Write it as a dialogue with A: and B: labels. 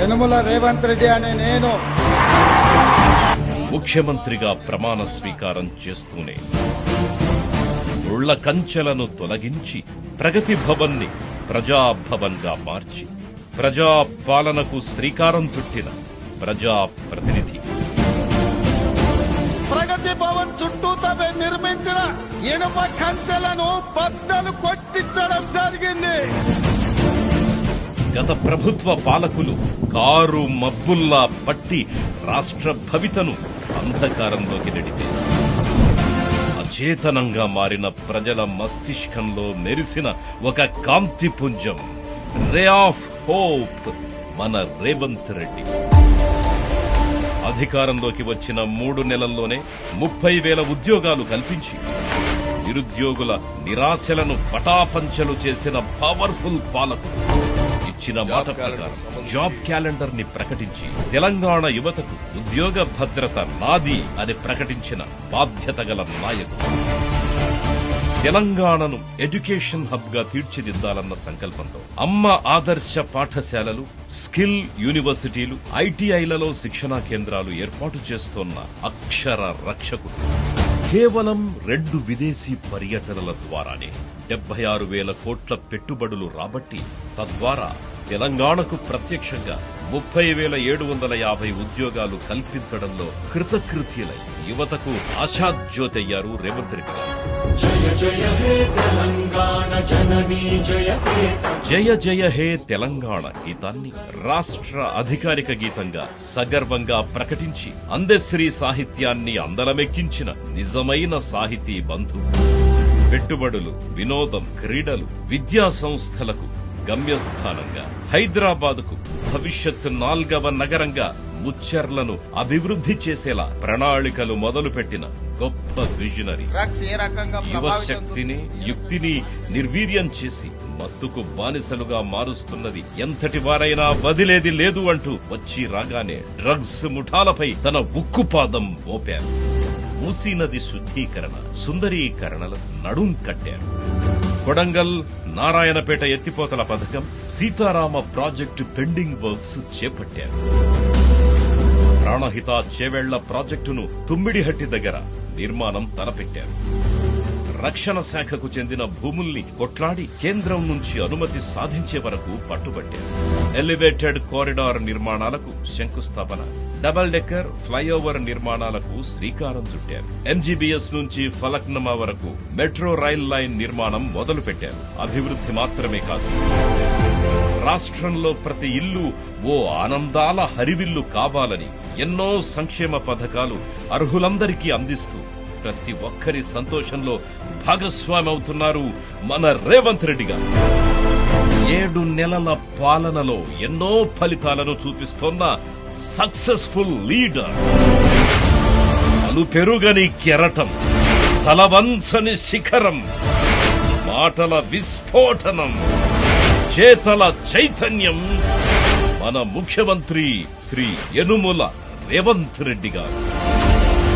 A: యనుమల రేవంత్ రెడ్డి అనే నేను.
B: ముఖ్యమంత్రిగా ప్రమాణ స్వీకారం చేస్తూనే ఉళ్ళ కంచెలను తొలగించి ప్రగతి భవన్ని ప్రజాభవన్గా మార్చి ప్రజా పాలనకు శ్రీకారం చుట్టిన ప్రజా ప్రతినిధి
A: ప్రగతి భవన్ చుట్టూ తమ నిర్మించిన ఇనుప కంచెలను బద్దలు కొట్టించడం జరిగింది.
B: గత ప్రభుత్వ పాలకులు కారు మబ్బుల్లా పట్టి రాష్ట్ర భవితను అంధకారంలోకి నెడితే అచేతనంగా మారిన ప్రజల మస్తిష్కంలో మెరిసిన ఒక కాంతిపుంజం రే ఆఫ్ హోప్ మన రేవంత్ రెడ్డి. అధికారంలోకి వచ్చిన మూడు నెలల్లోనే ముప్పై వేల ఉద్యోగాలు కల్పించి నిరుద్యోగుల నిరాశలను పటాపంచలు చేసిన పవర్ఫుల్ పాలకులు ఇచ్చిన మాట ప్రకారం జాబ్ క్యాలెండర్ని ప్రకటించి తెలంగాణ యువతకు ఉద్యోగ భద్రత నాది అని ప్రకటించిన బాధ్యత గల నాయకుడు. తెలంగాణను ఎడ్యుకేషన్ హబ్గా తీర్చిదిద్దాలన్న సంకల్పంతో అమ్మ ఆదర్శ పాఠశాలలు స్కిల్ యూనివర్సిటీలు ఐటీఐలలో శిక్షణా కేంద్రాలు ఏర్పాటు చేస్తోన్న అక్షర రక్షకుడు. కేవలం రెండు విదేశీ పర్యటనల ద్వారానే డెబ్బై ఆరు వేల కోట్ల పెట్టుబడులు రాబట్టి తద్వారా తెలంగాణకు ప్రత్యక్షంగా ముప్పై వేల ఏడు వందల యాభై ఉద్యోగాలు కల్పించడంలో కృతకృత్యులై యువతకు ఆశాజ్యోతయ్యారు రేవంత్ రెడ్డి జయ జయ హే తెలంగాణ గీతాన్ని రాష్ట్ర అధికారిక గీతంగా సగర్వంగా ప్రకటించి అందశ్రీ సాహిత్యాన్ని అందలమెక్కించిన నిజమైన సాహితీ బంధు పెట్టుబడులు వినోదం క్రీడలు విద్యా సంస్థలకు గమ్యస్థానంగా హైదరాబాద్కు భవిష్యత్ నాల్గవ నగరంగా ముచ్చర్లను అభివృద్ధి చేసేలా ప్రణాళికలు మొదలుపెట్టిన గొప్ప విజనరీ. యువశక్తిని యుక్తిని నిర్వీర్యం చేసి మత్తుకు బానిసలుగా మారుస్తున్నది ఎంతటి వారైనా వదిలేది లేదు అంటూ వచ్చి రాగానే డ్రగ్స్ ముఠాలపై తన ఉక్కుపాదం మోపారు. మూసీ నది శుద్ధీకరణ సుందరీకరణలకు నడుం కట్టారు. కొడంగల్ నారాయణపేట ఎత్తిపోతల పథకం సీతారామ ప్రాజెక్టు పెండింగ్ వర్క్స్ చేపట్టారు. ప్రాణహిత చేవెళ్ళ ప్రాజెక్టును తుమ్మిడిహట్టి దగ్గర నిర్మాణం తలపెట్టారు. రక్షణ శాఖకు చెందిన భూముల్ని కొట్లాడి కేంద్రం నుంచి అనుమతి సాధించే వరకు పట్టుబట్టారు. ఎలివేటెడ్ కారిడార్ నిర్మాణాలకు శంకుస్థాపన. డబల్ డెక్కర్ ఫ్లైఓవర్ నిర్మాణాలకు శ్రీకారం చుట్టారు. ఎంజీబీఎస్ నుంచి ఫలక్నమా వరకు మెట్రో రైల్ లైన్ నిర్మాణం మొదలుపెట్టారు. అభివృద్ధి మాత్రమే కాదు. రాష్ట్రంలో ప్రతి ఇల్లు ఓ ఆనందాల హరివిల్లు కావాలని ఎన్నో సంక్షేమ పథకాలు అర్హులందరికీ అందిస్తూ ప్రతి ఒక్కరి సంతోషంలో భాగస్వామి అవుతున్నారు మన రేవంత్ రెడ్డి గారు ఏడు నెలల పాలనలో ఎన్నో ఫలితాలను చూపిస్తోన్న సక్సెస్ఫుల్ లీడర్. అలు పెరుగని కెరటం తలవంచని శిఖరం మాటల విస్ఫోటనం చేతల చైతన్యం మన ముఖ్యమంత్రి శ్రీ యనుముల రేవంత్ రెడ్డి గారు